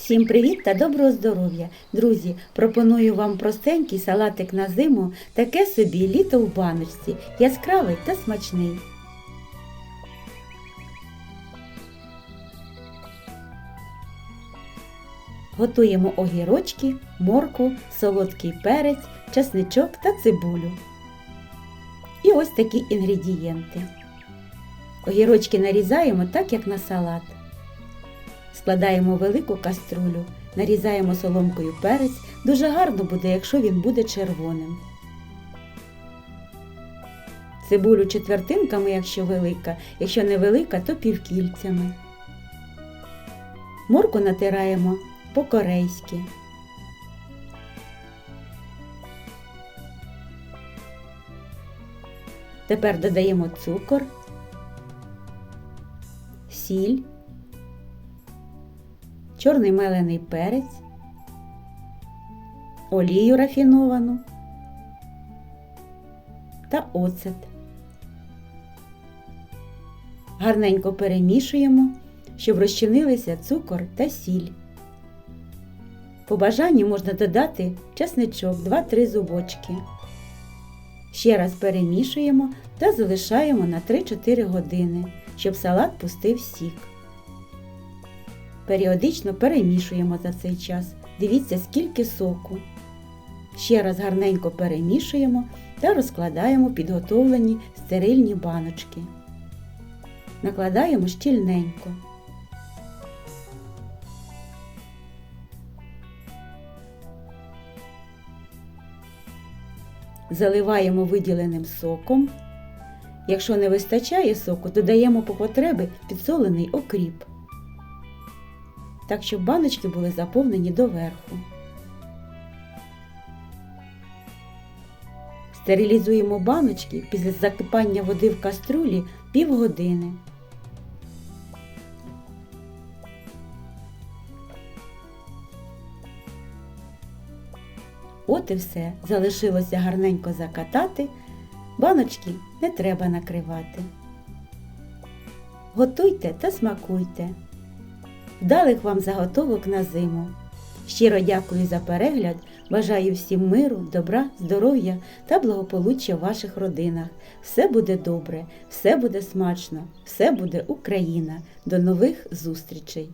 Всім привіт та доброго здоров'я! Друзі, пропоную вам простенький салатик на зиму, таке собі літо в баночці, яскравий та смачний. Готуємо огірочки, морку, солодкий перець, чесничок та цибулю. І ось такі інгредієнти. Огірочки нарізаємо так, як на салат. Складаємо велику каструлю, нарізаємо соломкою перець. Дуже гарно буде, якщо він буде червоним. Цибулю четвертинками, якщо велика, якщо не велика, то півкільцями. Морку натираємо по-корейськи. Тепер додаємо цукор, сіль, чорний мелений перець, олію рафіновану та оцет. Гарненько перемішуємо, щоб розчинилися цукор та сіль. По бажанню можна додати чесничок 2-3 зубочки. Ще раз перемішуємо та залишаємо на 3-4 години, щоб салат пустив сік. Періодично перемішуємо за цей час. Дивіться, скільки соку. Ще раз гарненько перемішуємо та розкладаємо підготовлені стерильні баночки. Накладаємо щільненько. Заливаємо виділеним соком. Якщо не вистачає соку, додаємо по потребі підсолений окріп. Так, щоб баночки були заповнені доверху. Стерилізуємо баночки після закипання води в каструлі півгодини. От і все. Залишилося гарненько закатати. Баночки не треба накривати. Готуйте та смакуйте. Вдалих вам заготовок на зиму. Щиро дякую за перегляд. Бажаю всім миру, добра, здоров'я та благополуччя в ваших родинах. Все буде добре, все буде смачно, все буде Україна. До нових зустрічей!